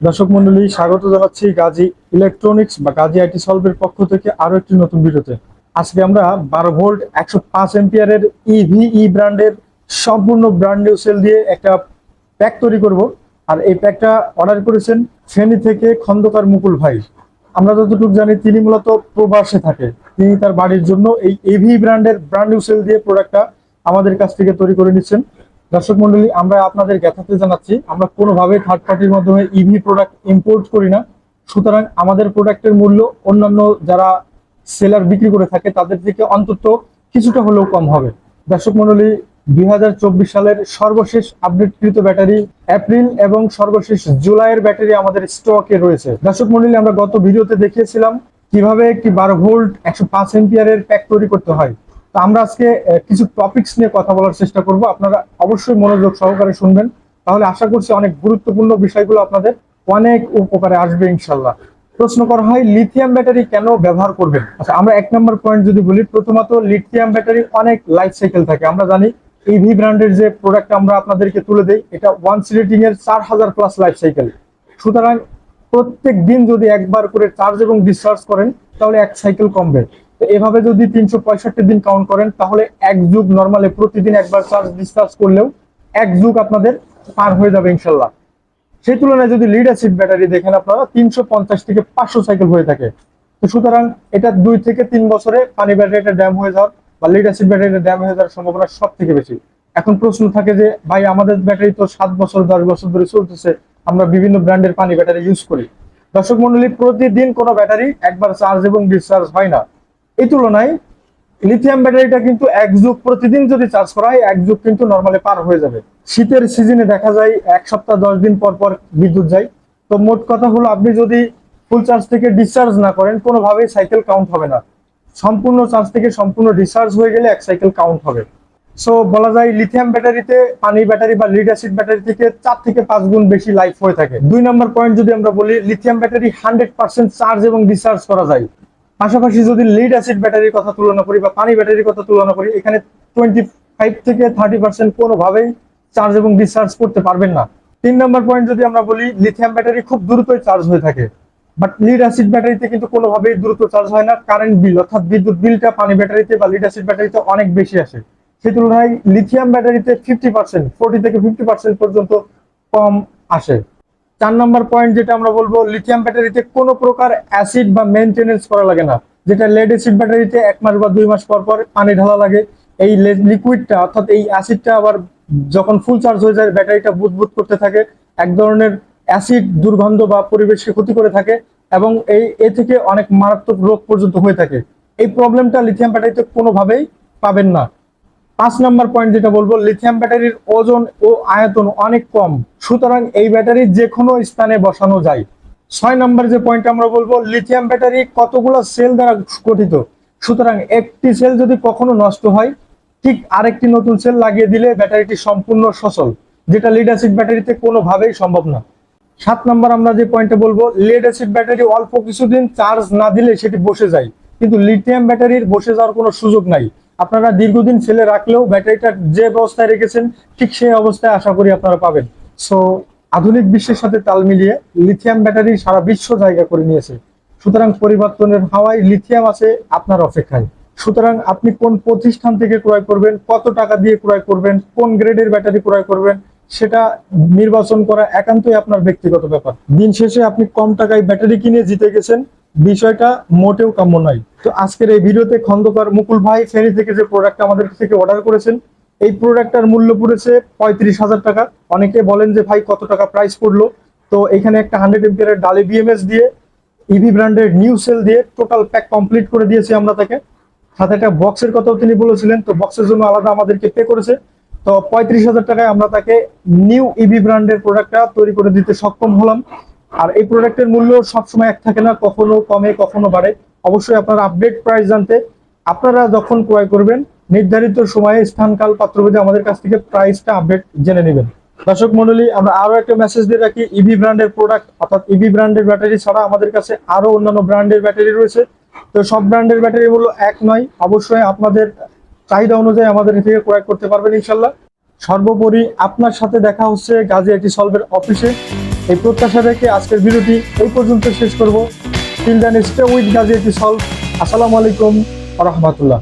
দর্শক মন্ডলী, স্বাগত জানাচ্ছি গাজী ইলেকট্রনিক্স বা গাজী আইটি সলভের পক্ষ থেকে আরও একটি নতুন ভিডিওতে। আজকে আমরা বারো ভোল্ট, একশো পাঁচ এম্পিয়ারের ইভি ই ব্র্যান্ডের সম্পূর্ণ ব্র্যান্ড নিউ সেল দিয়ে একটা প্যাক তৈরি করব। আর এই প্যাকটা অর্ডার করেছেন ফেনী থেকে খন্দকার মুকুল ভাই। আমরা যতটুকু জানি তিনি মূলত প্রবাসে থাকে। তিনি তার বাড়ির জন্য এই এভি ব্র্যান্ডের ব্র্যান্ড নিউ সেল দিয়ে প্রোডাক্টটা আমাদের কাছ থেকে তৈরি করে নিচ্ছেন। দর্শক মন্ডলী, আমরা আপনাদের জ্ঞাতাতে জানাচ্ছি, আমরা কোনোভাবে থার্ড পার্টির মাধ্যমে ইভি প্রোডাক্ট ইম্পোর্ট করি না। সুতরাং আমাদের প্রোডাক্টের মূল্য অন্যান্য যারা সেলার বিক্রি করে থাকে, তাদের থেকে অন্তত কিছুটা হলেও কম হবে। দর্শক মন্ডলী, দুই হাজার চব্বিশ সালের সর্বশেষ আপডেটকৃত ব্যাটারি এপ্রিল এবং সর্বশেষ জুলাইয়ের ব্যাটারি আমাদের স্টকে রয়েছে। দর্শক মন্ডলী, আমরা গত ভিডিওতে দেখিয়েছিলাম কীভাবে একটি বারো ভোল্ট একশো পাঁচ এম্পিয়ারের প্যাক তৈরি করতে হয়। তো আমরা আজকে কিছু টপিকস নিয়ে কথা বলার চেষ্টা করব। আপনারা অবশ্যই মনোযোগ সহকারে শুনবেন। তাহলে আশা করছি অনেক গুরুত্বপূর্ণ বিষয়গুলো আপনাদের অনেক উপকারে আসবে ইনশাল্লাহ প্রশ্ন করা হয় লিথিয়াম ব্যাটারি কেন ব্যবহার করবেন? আচ্ছা আমরা এক নম্বর পয়েন্ট যদি বলি, প্রথমত লিথিয়াম ব্যাটারি অনেক লাইফ সাইকেল থাকে। আমরা জানি ইভি ব্র্যান্ডের যে প্রোডাক্ট আমরা আপনাদেরকে তুলে দেই, এটা ওয়ান রেটিং এর চার হাজার প্লাস লাইফ সাইকেল সুতরাং প্রত্যেক দিন যদি একবার করে চার্জ এবং ডিসচার্জ করেন, তাহলে এক সাইকেল কমবে। এভাবে যদি তিনশো পঁয়ষট্টি দিন কাউন্ট করেন, তাহলে এক যুগ নর্মালে প্রতিদিন একবার চার্জ ডিসচার্জ করলেও এক যুগ আপনাদের পার হয়ে যাবে ইনশাল্লাহ। সেই তুলনায় যদি লিড অ্যাসিড ব্যাটারি দেখেন আপনারা, তিনশো পঞ্চাশ থেকে পাঁচশো সাইকেল হয়ে থাকে। তো সুতরাং এটা দুই থেকে তিন বছরে পানি ব্যাটারিটা ড্যাম হয়ে যাওয়ার বা লিড অ্যাসিড ব্যাটারিটা ড্যাম হয়ে যাওয়ার সম্ভাবনা সব থেকে বেশি। এখন প্রশ্ন থাকে যে, ভাই, আমাদের ব্যাটারি তো সাত বছর, দশ বছর ধরে চলতেছে, আমরা বিভিন্ন ব্র্যান্ডের পানি ব্যাটারি ইউজ করি। দর্শক মন্ডলী, প্রতিদিন কোনো ব্যাটারি একবার চার্জ এবং ডিসচার্জ হয় না। এই তুলনায় লিথিয়াম ব্যাটারিটা কিন্তু এক যুগ প্রতিদিন যদি চার্জ করা হয়, এক যুগ কিন্তু নর্মালি পার হয়ে যাবে। শীতের সিজনে দেখা যায় এক সপ্তাহ, দশ দিন পর পর বিদ্যুৎ যায়। তো মোট কথা হলো, আপনি যদি ফুল চার্জ থেকে ডিসচার্জ না করেন, কোনোভাবেই সাইকেল কাউন্ট হবে না। সম্পূর্ণ চার্জ থেকে সম্পূর্ণ ডিসচার্জ হয়ে গেলে এক সাইকেল কাউন্ট হবে। সো বলা যায় লিথিয়াম ব্যাটারিতে পানি ব্যাটারি বা লিড অ্যাসিড ব্যাটারি থেকে চার থেকে পাঁচ গুণ বেশি লাইফ হয়ে থাকে। দুই নম্বর পয়েন্ট যদি আমরা বলি lithium battery hundred percent charge এবং ডিসচার্জ করা যায়। পাশাপাশি যদি লিড অ্যাসিড ব্যাটারির কথা তুলনা করি বা পানি ব্যাটারির কথা তুলনা করি, এখানে টোয়েন্টি ফাইভ থেকে থার্টি পার্সেন্ট কোনোভাবেই চার্জ এবং ডিসচার্জ করতে পারবেন না। তিন নম্বর পয়েন্ট যদি আমরা বলি লিথিয়াম ব্যাটারি খুব দ্রুতই চার্জ হয়ে থাকে। বাট লিড অ্যাসিড ব্যাটারিতে কিন্তু কোনোভাবেই দ্রুত চার্জ হয় না কারেন্ট বিল অর্থাৎ বিদ্যুৎ বিলটা পানি ব্যাটারিতে বা লিড অ্যাসিড ব্যাটারিতে অনেক বেশি আসে। সেই তুলনায় লিথিয়াম ব্যাটারিতে ফিফটি পার্সেন্ট ফোর্টি থেকে ফিফটি পার্সেন্ট পর্যন্ত কম আসে। চার নম্বর পয়েন্ট যেটা আমরা বলব লিথিয়াম ব্যাটারিতে কোনো প্রকার অ্যাসিড বা মেনটেনেন্স করা লাগে না। যেটা লেড অ্যাসিড ব্যাটারিতে এক মাস বা দুই মাস পর পর পানি ঢালা লাগে। এই লিকুইডটা অর্থাৎ এই অ্যাসিডটা আবার যখন ফুল চার্জ হয়ে যায় ব্যাটারিটা বুদবুদ করতে থাকে। এক ধরনের অ্যাসিড দুর্গন্ধ বা পরিবেশকে ক্ষতি করে থাকে এবং এই, এ থেকে অনেক মারাত্মক রোগ পর্যন্ত হয়ে থাকে। এই প্রবলেমটা লিথিয়াম ব্যাটারিতে কোনোভাবেই পাবেন না। পাঁচ নাম্বার পয়েন্ট যেটা বলব লিথিয়াম ব্যাটারির ওজন ও আয়তন অনেক কম। সুতরাং এই ব্যাটারি যে কোনো স্থানে বসানো যায়। ছয় নম্বর যে পয়েন্ট আমরা বলব লিথিয়াম ব্যাটারি কতগুলো সেল দ্বারা গঠিত? সুতরাং একটি সেল যদি কখনো নষ্ট হয়, ঠিক আরেকটি নতুন সেল লাগিয়ে দিলে ব্যাটারিটি সম্পূর্ণ সচল, যেটা লিড অ্যাসিড ব্যাটারিতে কোনোভাবেই সম্ভব না। সাত নম্বর আমরা যে পয়েন্টে বলব লেড অ্যাসিড ব্যাটারি অল্প কিছুদিন চার্জ না দিলে সেটি বসে যায়, কিন্তু লিথিয়াম ব্যাটারির বসে যাওয়ার কোনো সুযোগ নাই। আপনারা দীর্ঘদিন ফেলে রাখলেও ব্যাটারিটা যে অবস্থায় রেখেছেন, ঠিক সেই অবস্থায় আশা করি আপনারা পাবেন। সো আধুনিক বিশ্বের সাথে তাল মিলিয়ে লিথিয়াম ব্যাটারি সারা বিশ্ব জায়গা করে নিয়েছে। সুতরাং পরিবর্তনের হাওয়ায় লিথিয়াম আছে আপনার অপেক্ষায়। সুতরাং আপনি কোন প্রতিষ্ঠান থেকে ক্রয় করবেন, কত টাকা দিয়ে ক্রয় করবেন, কোন গ্রেডের ব্যাটারি ক্রয় করবেন, সেটা নির্বাচন করা একান্তই আপনার ব্যক্তিগত ব্যাপার। দিন শেষে আপনি কম টাকায় ব্যাটারি কিনে জিতে গেছেন, বিষয়টা মোটেও কাম্য নয়। তো আজকের এই ভিডিওতে খন্দকার মুকুল ভাই, ফেনী থেকে যে প্রোডাক্ট আমাদের থেকে অর্ডার করেছেন এই প্রোডাক্টটার মূল্য পড়েছে পঁয়ত্রিশ হাজার টাকা। অনেকে বলেন যে ভাই কত টাকা প্রাইস পড়ল? তো এখানে একটা হান্ড্রেড এমপিয়ারের ডালি বিএমএস দিয়ে ইভি ব্র্যান্ডের নিউ সেল দিয়ে টোটাল প্যাক কমপ্লিট করে দিয়েছি আমরা তাকে। সাথে একটা বক্সের কথাও তিনি বলেছিলেন, তো বক্সের জন্য আলাদা আমাদেরকে পে করেছে। তো পঁয়ত্রিশ হাজার টাকায় আমরা তাকে নিউ ইভি ব্র্যান্ডের প্রোডাক্টটা তৈরি করে দিতে সক্ষম হলাম। আর এই প্রোডাক্টের মূল্য সবসময় এক থাকে না, কখনো কমে, কখনো বাড়ে। অবশ্যই আপনারা আপডেট প্রাইস জানতে। আপনারা যখন ক্রয় করবেন নির্ধারিত সময়ে স্থান স্থানকাল পাত্রভেদে আমাদের কাছ থেকে প্রাইসটা আপডেট জেনে নেবেন। দর্শক মন্ডলী, আমরা আরও একটা মেসেজ দিয়ে রাখি ইভি ব্র্যান্ডের প্রোডাক্ট অর্থাৎ ইভি ব্র্যান্ডের ব্যাটারি ছাড়া আমাদের কাছে আরও অন্যান্য ব্র্যান্ডের ব্যাটারি রয়েছে। তো সব ব্র্যান্ডের ব্যাটারি মূল্য এক নয়, অবশ্যই আপনাদের চাহিদা অনুযায়ী আমাদের থেকে ক্রয় করতে পারবেন ইনশাল্লাহ। সর্বোপরি আপনার সাথে দেখা হচ্ছে গাজী আইটি সলভের অফিসে। এই প্রত্যাশা রেখে আজকের ভিডিওটি এই পর্যন্ত শেষ করব। Till then stay with Gazi IT solve. আসসালামু আলাইকুম রহমতুল্লাহ।